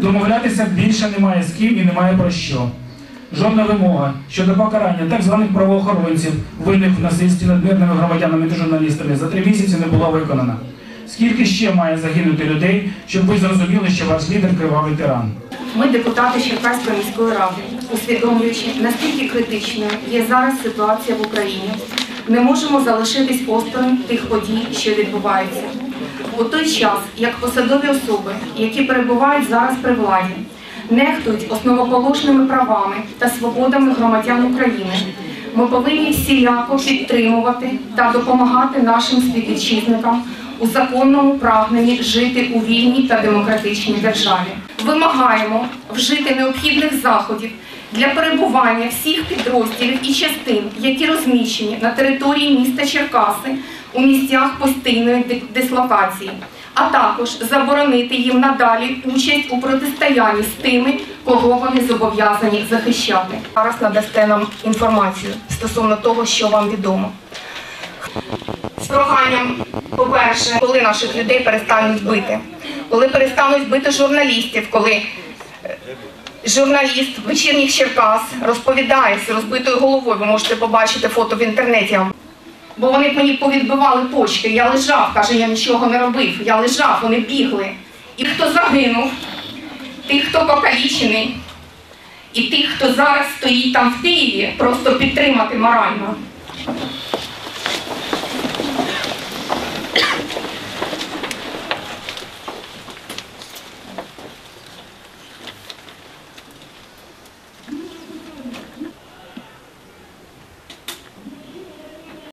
домовлятися більше немає з ким і немає про що. Жодна вимога щодо покарання так званих правоохоронців, винних в насильстві над мирними громадянами та журналістами, за три місяці не була виконана. Скільки ще має загинути людей, щоб ви зрозуміли, що ваш лідер кривавий тиран? Ми, депутати Черкаської міської ради, усвідомлюючи, наскільки критичною є зараз ситуація в Україні, не можемо залишитись осторонь тих подій, що відбуваються. У той час, як посадові особи, які перебувають зараз при владі, нехтують основоположними правами та свободами громадян України, ми повинні всіляко підтримувати та допомагати нашим співвітчизникам у законному прагненні жити у вільній та демократичній державі. Вимагаємо вжити необхідних заходів для перебування всіх підрозділів і частин, які розміщені на території міста Черкаси у місцях постійної дислокації, а також заборонити їм надалі участь у протистоянні з тими, кого вони зобов'язані захищати. Зараз надасте нам інформацію стосовно того, що вам відомо. З проханням, по-перше, коли наших людей перестануть бити, коли перестануть бити журналістів, коли е, журналіст вечірніх Черкас розповідає з розбитою головою, ви можете побачити фото в інтернеті. Бо вони мені повідбивали почки. Я лежав, каже, я нічого не робив. Я лежав, вони бігли. І хто загинув, тих, хто покалічений, і тих, хто зараз стоїть там в Києві, просто підтримати морально.